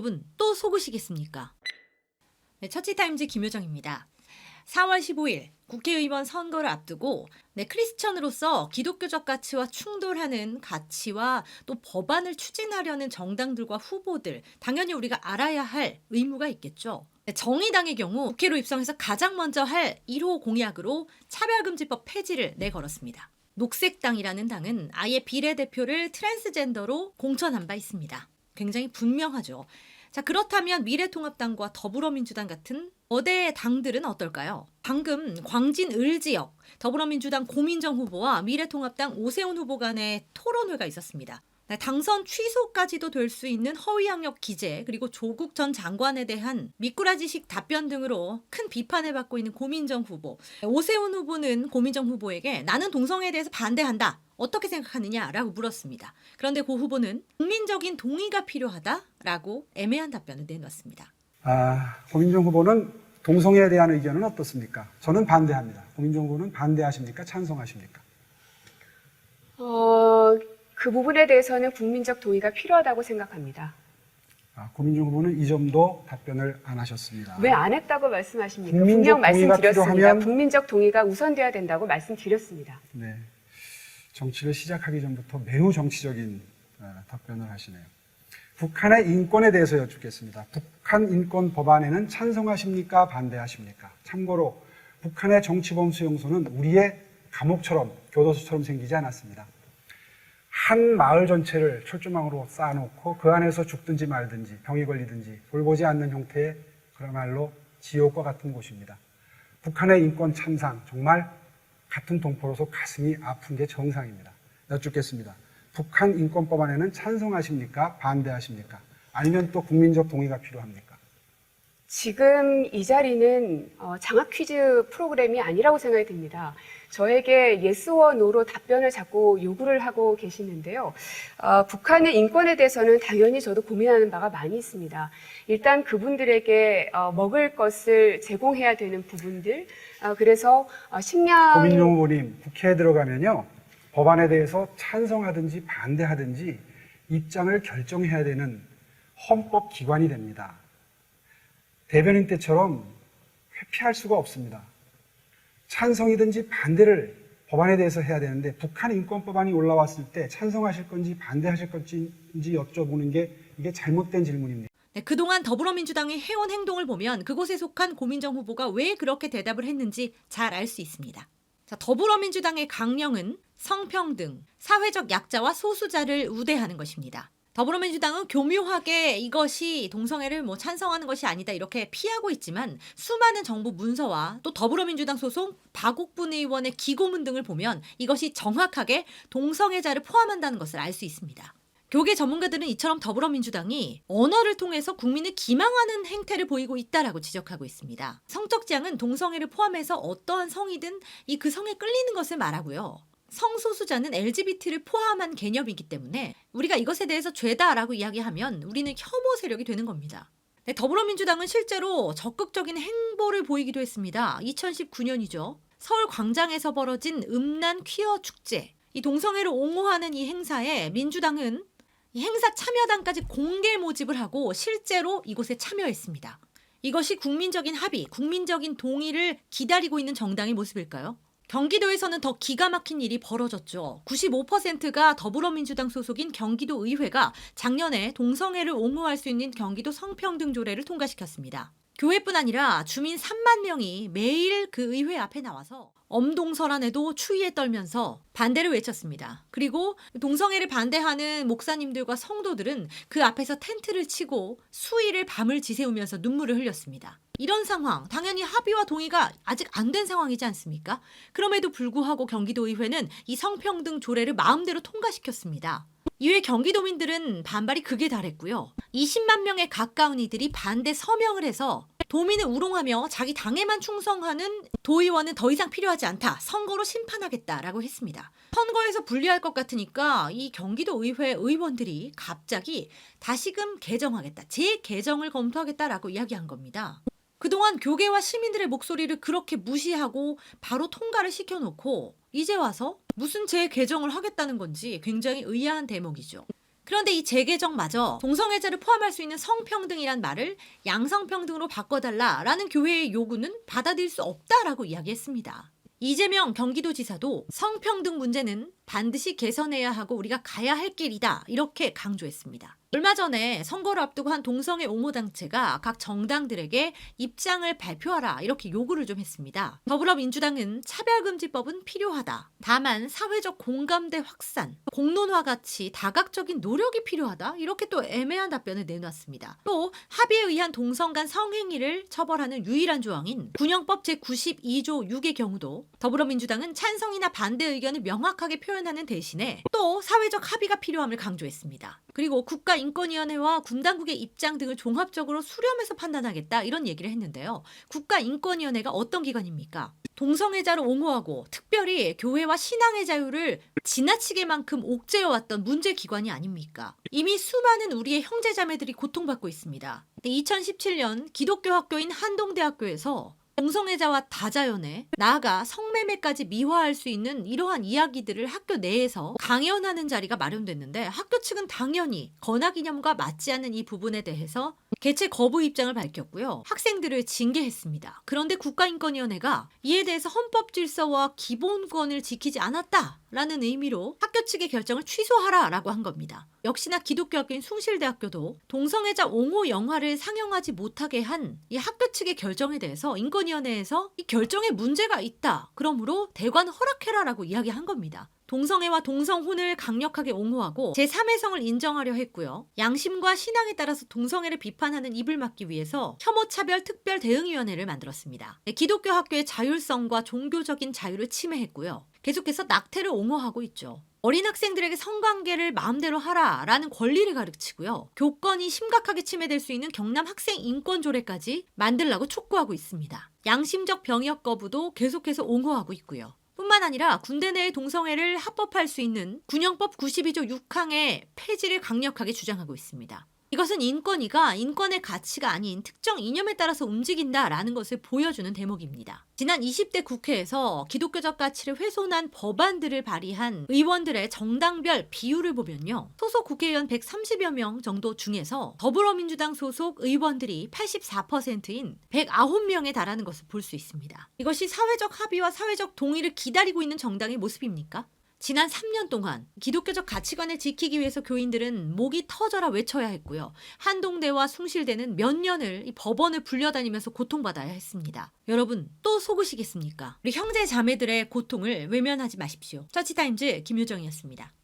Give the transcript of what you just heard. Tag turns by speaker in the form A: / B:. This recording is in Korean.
A: 여러분 또 속으시겠습니까? 네, 처치타임즈 김효정입니다. 4월 15일 국회의원 선거를 앞두고 네, 크리스천으로서 기독교적 가치와 충돌하는 가치와 또 법안을 추진하려는 정당들과 후보들 당연히 우리가 알아야 할 의무가 있겠죠. 네, 정의당의 경우 국회로 입성해서 가장 먼저 할 1호 공약으로 차별금지법 폐지를 내걸었습니다. 녹색당이라는 당은 아예 비례대표를 트랜스젠더로 공천한 바 있습니다. 굉장히 분명하죠. 자, 그렇다면 미래통합당과 더불어민주당 같은 거대 당들은 어떨까요? 방금 광진 을 지역 더불어민주당 고민정 후보와 미래통합당 오세훈 후보 간의 토론회가 있었습니다. 네, 당선 취소까지도 될 수 있는 허위학력 기재 그리고 조국 전 장관에 대한 미꾸라지식 답변 등으로 큰 비판을 받고 있는 고민정 후보. 오세훈 후보는 고민정 후보에게 나는 동성애에 대해서 반대한다. 어떻게 생각하느냐라고 물었습니다. 그런데 고 후보는 국민적인 동의가 필요하다라고 애매한 답변을 내놓았습니다.
B: 아, 고민정 후보는 동성애에 대한 의견은 어떻습니까? 저는 반대합니다. 고민정 후보는 반대하십니까? 찬성하십니까?
C: 어, 그 부분에 대해서는 국민적 동의가 필요하다고 생각합니다.
B: 아, 고민정 후보는 이 점도 답변을 안 하셨습니다.
C: 왜 안 했다고 말씀하십니까?
B: 국민적
C: 분명 말씀드렸습니다.
B: 필요하면-
C: 국민적 동의가 우선돼야 된다고 말씀드렸습니다.
B: 네. 정치를 시작하기 전부터 매우 정치적인 어, 답변을 하시네요. 북한의 인권에 대해서 여쭙겠습니다. 북한 인권 법안에는 찬성하십니까? 반대하십니까? 참고로 북한의 정치범 수용소는 우리의 감옥처럼 교도소처럼 생기지 않았습니다. 한 마을 전체를 철조망으로 쌓아놓고 그 안에서 죽든지 말든지 병이 걸리든지 돌보지 않는 형태의 그야말로 지옥과 같은 곳입니다. 북한의 인권 참상 정말 같은 동포로서 가슴이 아픈 게 정상입니다. 여쭙겠습니다. 북한 인권법 안에는 찬성하십니까? 반대하십니까? 아니면 또 국민적 동의가 필요합니까?
C: 지금 이 자리는 어, 장학 퀴즈 프로그램이 아니라고 생각이 듭니다. 저에게 예스 와 노로 답변을 자꾸 요구를 하고 계시는데요. 어, 북한의 인권에 대해서는 당연히 저도 고민하는 바가 많이 있습니다. 일단 그분들에게 어, 먹을 것을 제공해야 되는 부분들, 어, 그래서 어, 식량
B: 고민용 후보님, 국회에 들어가면요. 법안에 대해서 찬성하든지 반대하든지 입장을 결정해야 되는 헌법 기관이 됩니다. 대변인 때처럼 회피할 수가 없습니다. 찬성이든지 반대를 법안에 대해서 해야 되는데 북한 인권법안이 올라왔을 때 찬성하실 건지 반대하실 건지 여쭤보는 게 이게 잘못된 질문입니다.
A: 네, 그동안 더불어민주당이 해온 행동을 보면 그곳에 속한 고민정 후보가 왜 그렇게 대답을 했는지 잘 알 수 있습니다. 자, 더불어민주당의 강령은 성평등, 사회적 약자와 소수자를 우대하는 것입니다. 더불어민주당은 교묘하게 이것이 동성애를 뭐 찬성하는 것이 아니다 이렇게 피하고 있지만 수많은 정부 문서와 또 더불어민주당 소속 박옥분 의원의 기고문 등을 보면 이것이 정확하게 동성애자를 포함한다는 것을 알 수 있습니다. 교계 전문가들은 이처럼 더불어민주당이 언어를 통해서 국민을 기망하는 행태를 보이고 있다라고 지적하고 있습니다. 성적 지향은 동성애를 포함해서 어떠한 성이든 이 그 성에 끌리는 것을 말하고요. 성소수자는 LGBT를 포함한 개념이기 때문에 우리가 이것에 대해서 죄다라고 이야기하면 우리는 혐오 세력이 되는 겁니다. 네, 더불어민주당은 실제로 적극적인 행보를 보이기도 했습니다. 2019년이죠. 서울 광장에서 벌어진 음란 퀴어 축제. 이 동성애를 옹호하는 이 행사에 민주당은 이 행사 참여단까지 공개 모집을 하고 실제로 이곳에 참여했습니다. 이것이 국민적인 합의, 국민적인 동의를 기다리고 있는 정당의 모습일까요? 경기도에서는 더 기가 막힌 일이 벌어졌죠. 95%가 더불어민주당 소속인 경기도 의회가 작년에 동성애를 옹호할 수 있는 경기도 성평등 조례를 통과시켰습니다. 교회뿐 아니라 주민 3만 명이 매일 그 의회 앞에 나와서 엄동설안에도 추위에 떨면서 반대를 외쳤습니다. 그리고 동성애를 반대하는 목사님들과 성도들은 그 앞에서 텐트를 치고 수일을 밤을 지새우면서 눈물을 흘렸습니다. 이런 상황, 당연히 합의와 동의가 아직 안 된 상황이지 않습니까? 그럼에도 불구하고 경기도의회는 이 성평등 조례를 마음대로 통과시켰습니다. 이외 경기도민들은 반발이 극에 달했고요. 20만 명에 가까운 이들이 반대 서명을 해서 도민을 우롱하며 자기 당에만 충성하는 도의원은 더 이상 필요하지 않다. 선거로 심판하겠다라고 했습니다. 선거에서 불리할 것 같으니까 이 경기도 의회 의원들이 갑자기 다시금 개정하겠다. 재개정을 검토하겠다라고 이야기한 겁니다. 그동안 교계와 시민들의 목소리를 그렇게 무시하고 바로 통과를 시켜놓고 이제 와서 무슨 재개정을 하겠다는 건지 굉장히 의아한 대목이죠. 그런데 이 재개정마저 동성애자를 포함할 수 있는 성평등이란 말을 양성평등으로 바꿔달라라는 교회의 요구는 받아들일 수 없다라고 이야기했습니다. 이재명 경기도지사도 성평등 문제는 반드시 개선해야 하고 우리가 가야 할 길이다 이렇게 강조했습니다. 얼마 전에 선거를 앞두고 한 동성애 옹호 단체가 각 정당들에게 입장을 발표하라 이렇게 요구를 좀 했습니다. 더불어민주당은 차별금지법은 필요하다. 다만 사회적 공감대 확산, 공론화 같이 다각적인 노력이 필요하다. 이렇게 또 애매한 답변을 내놨습니다. 또 합의에 의한 동성 간 성행위를 처벌하는 유일한 조항인 군형법 제92조 6의 경우도 더불어민주당은 찬성이나 반대 의견을 명확하게 표현하는 대신에 또 사회적 합의가 필요함을 강조했습니다. 그리고 국가 인권위원회와 군 당국의 입장 등을 종합적으로 수렴해서 판단하겠다 이런 얘기를 했는데요. 국가인권위원회가 어떤 기관입니까? 동성애자를 옹호하고 특별히 교회와 신앙의 자유를 지나치게만큼 옥죄어왔던 문제 기관이 아닙니까? 이미 수많은 우리의 형제자매들이 고통받고 있습니다. 2017년 기독교 학교인 한동대학교에서 동성애자와 다자연애, 나아가 성매매까지 미화할 수 있는 이러한 이야기들을 학교 내에서 강연하는 자리가 마련됐는데 학교 측은 당연히 건화 기념과 맞지 않는 이 부분에 대해서 개최 거부 입장을 밝혔고요. 학생들을 징계했습니다. 그런데 국가인권위원회가 이에 대해서 헌법 질서와 기본권을 지키지 않았다 라는 의미로 학교 측의 결정을 취소하라 라고 한 겁니다. 역시나 기독교 학교인 숭실대학교도 동성애자 옹호 영화를 상영하지 못하게 한 이 학교 측의 결정에 대해서 인권위원회에서 이 결정에 문제가 있다. 그러므로 대관 허락해라 라고 이야기한 겁니다. 동성애와 동성혼을 강력하게 옹호하고 제3의 성을 인정하려 했고요. 양심과 신앙에 따라서 동성애를 비판하는 입을 막기 위해서 혐오차별 특별 대응위원회를 만들었습니다. 네, 기독교 학교의 자율성과 종교적인 자유를 침해했고요. 계속해서 낙태를 옹호하고 있죠. 어린 학생들에게 성관계를 마음대로 하라라는 권리를 가르치고요. 교권이 심각하게 침해될 수 있는 경남 학생 인권 조례까지 만들라고 촉구하고 있습니다. 양심적 병역 거부도 계속해서 옹호하고 있고요. 뿐만 아니라 군대 내의 동성애를 합법할 수 있는 군형법 92조 6항의 폐지를 강력하게 주장하고 있습니다. 이것은 인권위가 인권의 가치가 아닌 특정 이념에 따라서 움직인다라는 것을 보여주는 대목입니다. 지난 20대 국회에서 기독교적 가치를 훼손한 법안들을 발의한 의원들의 정당별 비율을 보면요. 소속 국회의원 130여 명 정도 중에서 더불어민주당 소속 의원들이 84%인 109명에 달하는 것을 볼 수 있습니다. 이것이 사회적 합의와 사회적 동의를 기다리고 있는 정당의 모습입니까? 지난 3년 동안 기독교적 가치관을 지키기 위해서 교인들은 목이 터져라 외쳐야 했고요. 한동대와 숭실대는 몇 년을 이 법원을 불려다니면서 고통받아야 했습니다. 여러분 또 속으시겠습니까? 우리 형제 자매들의 고통을 외면하지 마십시오. 터치타임즈 김효정이었습니다.